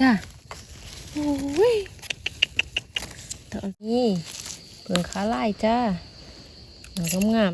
จ้าโอ้ยตอนนี้เปิงขาไล่จ้าดอกงาม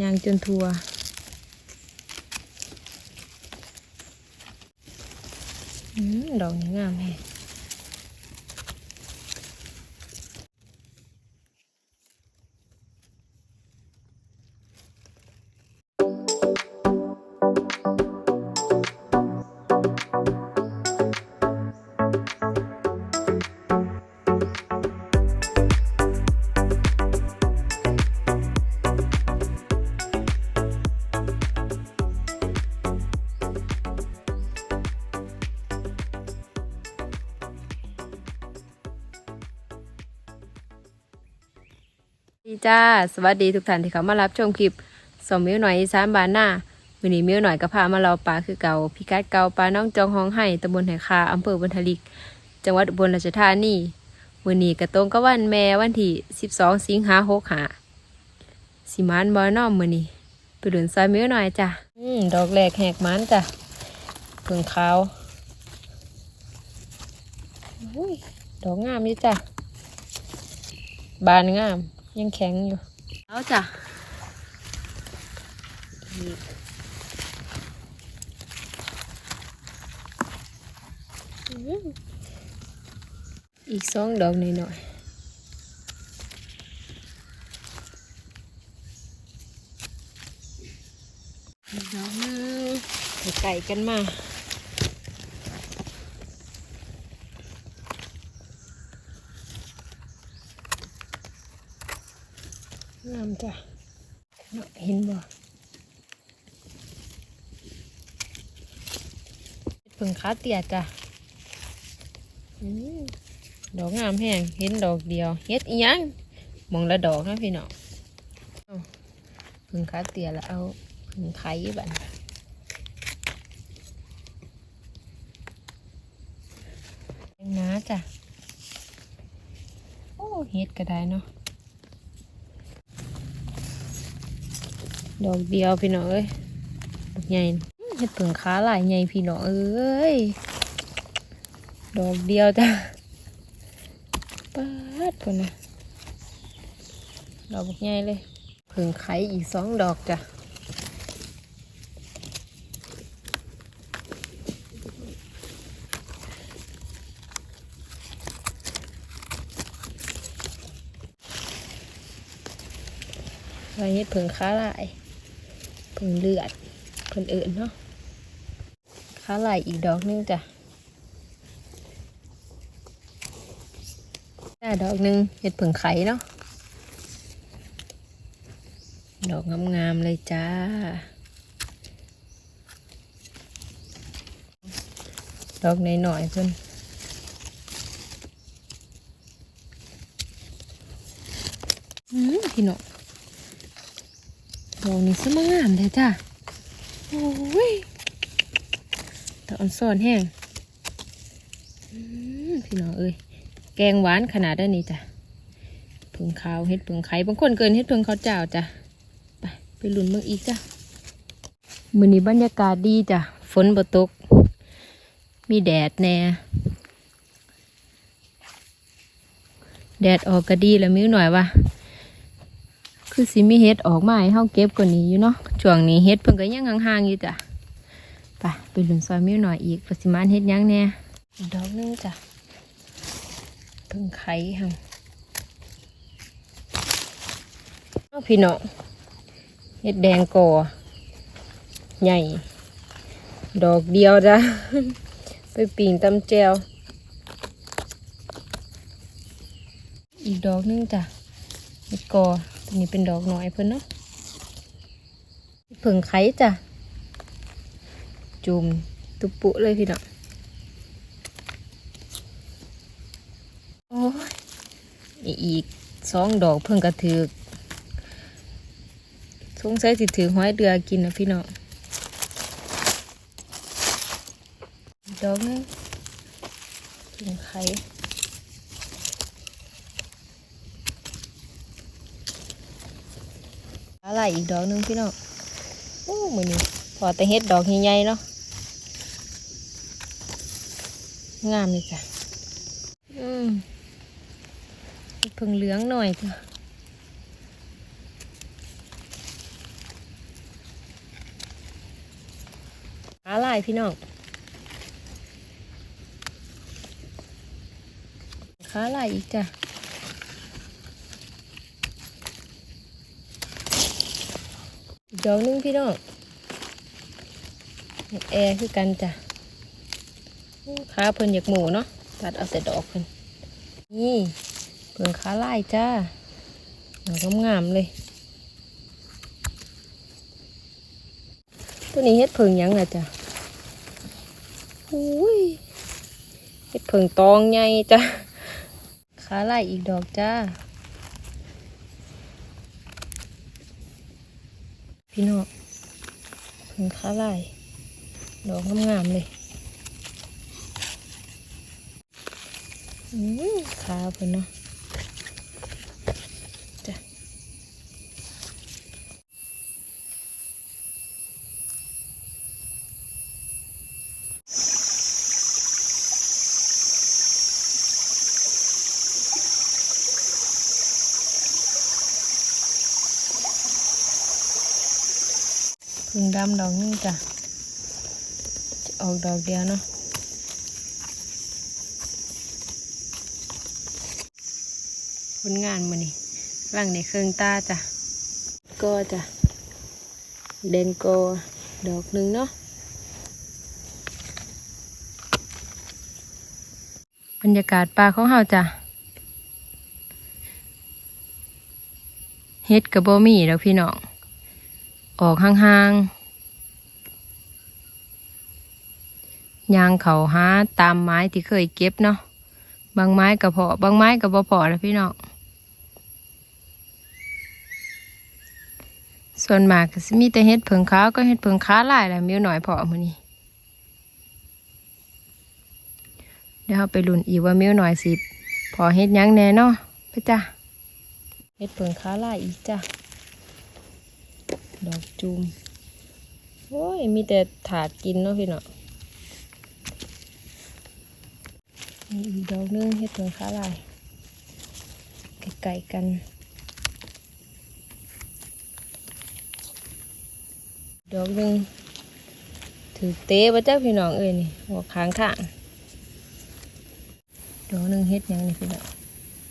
ยางจนทัวอืมดอกนี้งามแฮะ จ้า สวัสดีทุกท่านที่เขามารับชมคลิปสมมิวหน่อยอีสานบานหน้าวันนี้มิวหน่อยก็พามาเราปลาคือเก่าพิกัดเก่าปลาน้องจองห้องไห้ตำบลไหคาอำเภอบรรทลิก จังหวัดอุบลราชธานีวันนี้กระตรงกับวันแม่วันที่12สิงหาหกหาสิมานบอนอมมือนี้ไปดุนซอยมิวหน่อยจ้ะอืมดอกแรกแหกมันจ้ะเพิ่งขาวดอกงามอยู่จ้ะบานงาม ยังแข็งอยู่เอาจ้ะอีกอื้ออีกสองดอกหน่อยๆอีกดอกหนึงไปไก่กันมา งามจ้ะเห็นบ่เพิ่งขาเตียจ้ะอดอกงามแห้งเห็นดอกเดียวเฮ็ดอีหยังมองละดอกนะพี่น้องเอาเพิ่งขาเตียแล้วเอาเพิ่งไข่บันน้าจ้ะ โอ้เฮ็ดก็ได้เนาะ ดอกเดียวพี่น้องเอ้ยดอกใหญ่เห็ดเผิงขาหลายใหญ่พี่น้องเอ้ย ดอกเดียวจ้ะปาดคนนะดอกบกใหญ่เลยเผิงไข่อีกสองดอกจ้ะไว้เห็ดเผิงขาหลาย เพิ่งเลือดเพิ่นอื่นเนาะขาไหลอีกดอกหนึงจ้ะจ้าดอกหนึงเห็ดเพิ่งไข่เนาะดอกงามๆเลยจ้า ดอกหน่อยๆเพิ่นอืมพี่น้อง ดอกนี้สมงามเลยจ้ะ โอ้ยตะออนซ่อนแห้งพี่น้องเอ้ย แกงหวานขนาดได้นี่จ้ะผึ่งขาวเฮ็ดผึ่งไข่บางคนเกินเฮ็ดผึ่งข้าวเจ้าจ้ะ ไปไปลุ้นเมืองอีกจ้ะมือนี้บรรยากาศดีจ้ะ ฝนบ่ตก มีแดดแน่ แดดออกก็ดีแล้วมิ้วหน่อยว่า คือสิมีเฮ็ดออกมาให้เฮาเก็บกว่านี้อยู่เนาะช่วงนี้เฮ็ดเพิ่นก็ยังห่างๆอยู่จ้ะไปไปลุ้นซอยมิ้วหน่อยอีกว่าสิมานเฮ็ดยังแน่อีกดอกนึงจ้ะเพิ่งไข่หั่นเอาพี่น้องเฮ็ดแดงก่อใหญ่ ดอกเดียวจ้ะไปปิ่งตำแจวอีกดอกนึงจ้ะเฮดก่อ ตัวนี้เป็นดอกน้อยเพิ่นเนาะเพิ่งไข่จ้ะ จุ่มตุปุเลยพี่เน้องโอ้ยอีกสองดอกเพิ่งกระถือกสงสัยสิถือห้อยเดือกินนะพี่เน้องอีกดอกหนึงเพิ่งไข่ อะไรอีกดอกนึงพี่น้องโอ้มือนี้พอแต่เฮ็ดดอกใหญ่ๆเนาะงามเลยจ้ะอืมเพิ่งเหลืองหน่อยจ้ะขาลายพี่น้องขาลายอีกจ้ะ อีก ดอกนึงพี่น้องแอร์คือกันจ้ะขาเพิ่นอยากหมูเนาะตัดเอาเสร็จดอกเพิ่นนี่เพิ่งขาลายจ้าดอกงามๆเลยตัวนี้เฮ็ดเพิ่งยังล่ะจ้ะอุ้ยเฮ็ดเพิ่งตองใหญ่จ้ะขาลายอีกดอกจ้า พี่น้องพึ่งขาลายดอกงามๆเลยอืมขาเพิ่นเนาะ ดำดอกนึงจ้ะจะออกดอกเดียวเนาะผลงานมานี่ร่างในเครื่องตาจ้ะก็จ้ะเดนโกดอกหนึ่งเนาะบรรยากาศป่าของเฮาจ้ะเฮ็ดกับบ่มีแล้วพี่น้องออกห่างๆ ยางเขาหาตามไม้ที่เคยเก็บเนาะบางไม้กับพอบางไม้กับบ่พอแล้วพี่น้องส่วนมากก็สิมีแต่เฮ็ดเพิงขาวก็เฮ็ดเพิงขาลายแหละมีหน่อยพอมื้อนี้เดี๋ยวเราไปลุ้นอีกว่ามีหน่อยสิพอเฮ็ดยังแน่เนาะไปจ้ะเฮ็ดเพิงขาลายอีกจ้ะดอกจูมโอ้ยมีแต่ถาดกินเนาะพี่เนาะ มีอีกดอกหนึงเฮ็ดเพิงขาลายไก่ๆกัน ดอกหนึ่งถือเตะมาจ้าพี่น้องเอ้ยนี่หัวค้างข้างดอกหนึ่งเฮ็ดยังนี่พี่น้อง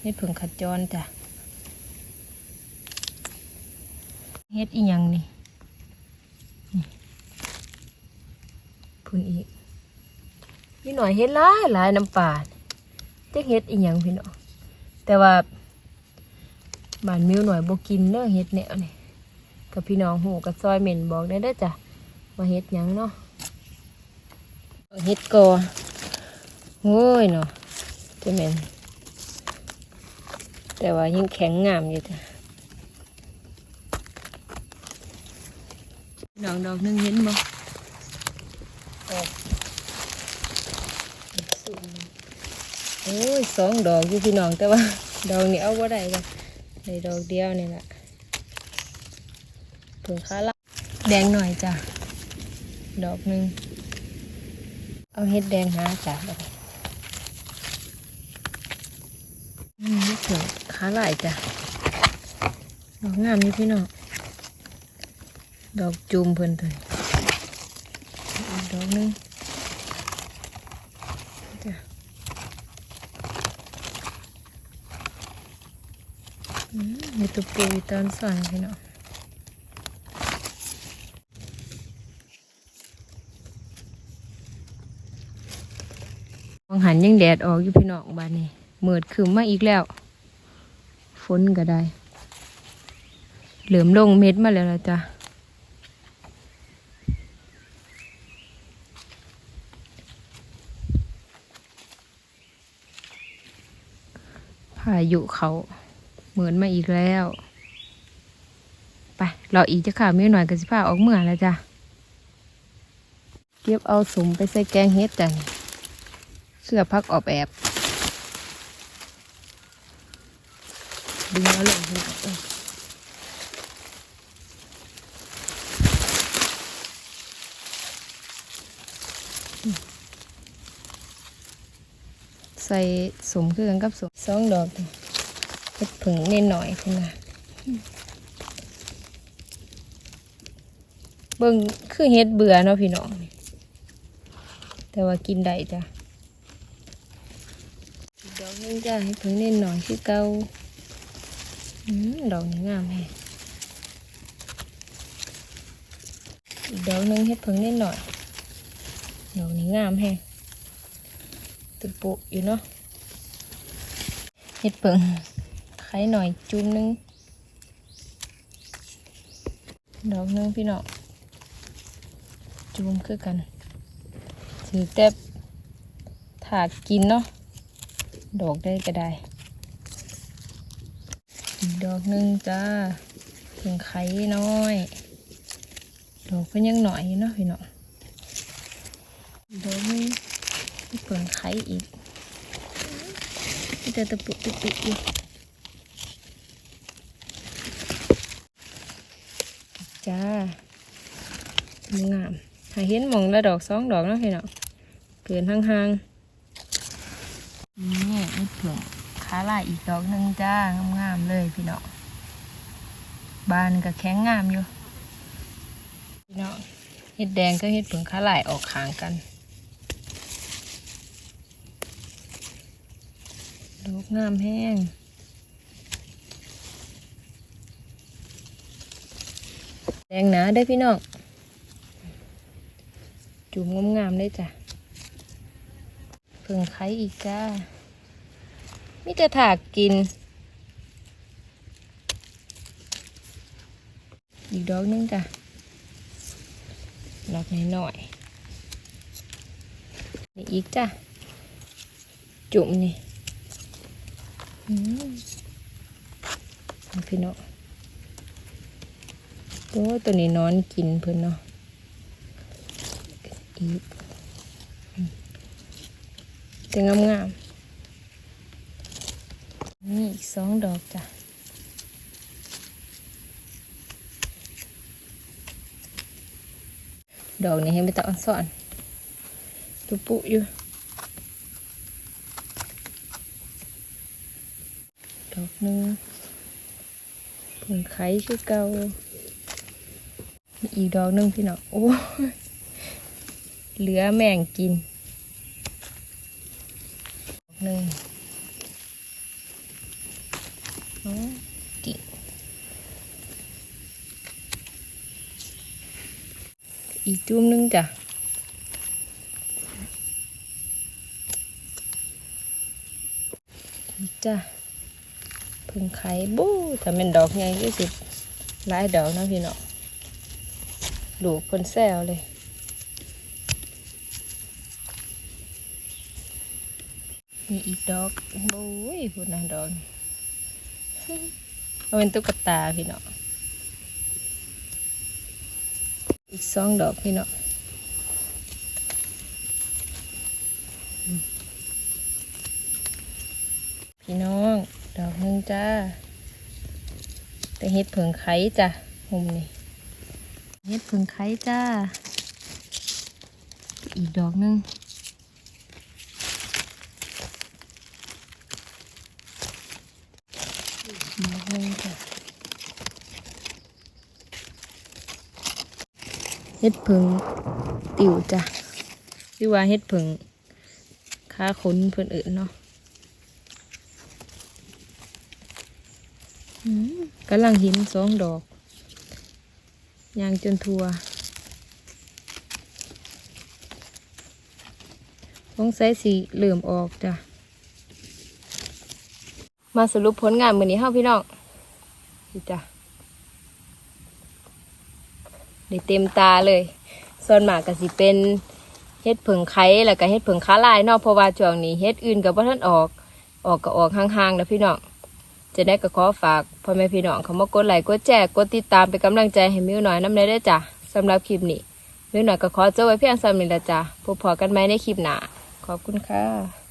เฮ็ดผึ่งขัดจรจ้ะเฮ็ดอีหยังนี่นี่พุ่นอีก นี่หน่อยเฮ็ดหลายหลายน้ำปลาเจ๊เฮ็ดอีหยังพี่น้องแต่ว่าบ้านมิวหน่อยบ่กินเด้อเฮ็ดแนวนี่กับพี่น้องหูกับซอยเหม็นบอกได้เด้อจ้ะว่าเฮ็ดหยังเนาะเอาเฮ็ดกอโอ้ยเนาะจะเหม็นแต่ว่ายังแข็งงามอยู่จ้ะดอกดอกนึงเห็นบ่ออกโอ้ย สองดอกอยู่พี่น้องแต่ว่า ดอกนี้เอาบ่ได้จ้ะในดอกเดียวนี่แหละถุงข้าละแดงหน่อยจ้ะ ดอกหนึ่งเอาเฮ็ดแดงหาจ้ะนี่ถุงขาหลายจ้ะ ดอกงามนี่พี่น้อง ดอกจูมเพิ่นเลยดอกหนึ่งจ้ะอืมมี ตัวปูอยู่ตอนสอนพี่น้องมองหันยังแดดออกอยู่พี่น้องบ้านนี้เมิดขึ้นมาอีกแล้ว ฝนก็ได้ เหลือมลงเม็ดมาแล้วละจ้ะพายุเขา เหมือนมาอีกแล้ว ไปรออีกจะข่าวมีหน่อยกับสิพาออกเมื่อแล้วจ้ะ เก็บเอาสมไปใส่แกงเฮ็ดจ้ะนี่เสื้อพักออบแอบดึงแล้วลงให้เออใส่สมคือกันกับสมสองดอก เฮ็ดผึ่งนิดหน่อยขึ้นมเบิ่งคือเฮ็ดเบื่อเนาะพี่น้อง แต่ว่ากินได้จ้ะดอกหนึงจ้ะเฮ็ดผึ่งนิดหน่อยคือเก่าดอกนี้งามแฮะอีกดอกนึงเฮ็ดผึ่งนิดหน่อยดอกนี้งามแฮะตุปุอยู่เนาะเห็ดเปิง ข่หน่อยจุ่มหนึงดอกหนึงพี่น้องจุ่มคือกันถือแต่ถาดกินเนาะดอกได้ก็ได้อีกดอกหนึงจ้าถึงไข่น้อย ดอกก็ยังหน่อยเนาะพี่น้องดอกนึงเห็ดเปิงไข่อีกแต่ตะปุตะปิอยู่ จ้างามหาเห็นหมองละดอกสองดอกเนาะพี่เนาะเกินห่างๆนี่นี่เผือกขาลายอีกดอกหนึ่งจ้างามๆเลยพี่เนาะบานก็แข็งงามอยู่ พี่เนาะเห็ดแดงก็เห็ดเผือกขาลายออกขางกันดอกงามแห้ง แดงหนาได้พี่น้อง จุ่มงามๆได้จ้ะเพิ่งไข่อีกจ้ามีแต่ถากกิน อีกดอกหนึงจ้ะดอกน้อยๆนี่อีกจ้ะ จุ่มนี่อืมพี่เนาะ ตัวตัวนี้นอนกินเพื่อนเนาะอีกแต่งามงามๆนี่อีกสองดอกจ้ะดอกนี้ให้ไปตะออนสอนตุปุอยู่ดอกนึงผงไข่คือเก่า อีกดอกนึงพี่น้องโอ้เหลือแมงกินหนึ่งกิ่งอีกจุ่มนึงจ้ะอีกจ้ะพึ่งไข่บู้แต่เป็นดอกใหญ่ยี่สิบหลายดอกนะพี่เนาะ ดูกคนแซวเลยมีอีกดอกโอ้ยพูดนะดอกเอาเป็นตุ๊กตาพี่เนาะอีกสองดอกพี่เนาะพี่น้อง ดอกหนึงจ้า แต่เห็ดเผิงไข่จ้ะมุมนี่ เห็ดเผิงไข่จ้า อีกดอกหนึงดอกหนึงจ้ะเห็ดเผิงติ่วจ้ะหรือว่าเห็ดเผิงค้าขนเพื่อนอื่นเนาะกำลังหินสองดอก ยางจนทัวสงสัยสีเหลื่อมออกจ้ะ มาสรุปผลงานมือนี้เฮาพี่น้องนี่จ้ะได้เต็มตาเลย ส่วนมากก็สิเป็นเฮ็ดผงไข่แล้วก็เฮ็ดผิงขาลายนาะเพราะว่าช่วงนี้เฮ็ดอื่นก็บ่ทันออก ออกก็ออกห่างๆนะพี่น้อง จะได้ก็ขอฝากพ่อแม่พี่น้องเขามากดไลค์กดแชร์กดติดตามเป็นกำลังใจให้มิวหน่อยน้ำเนยได้จ้ะสำหรับคลิปนี้มิวหน่อยก็ขอเจ้าไว้เพียงสำนี้ละจ้ะพบพอกันไหมในคลิปหน้าขอบคุณค่ะ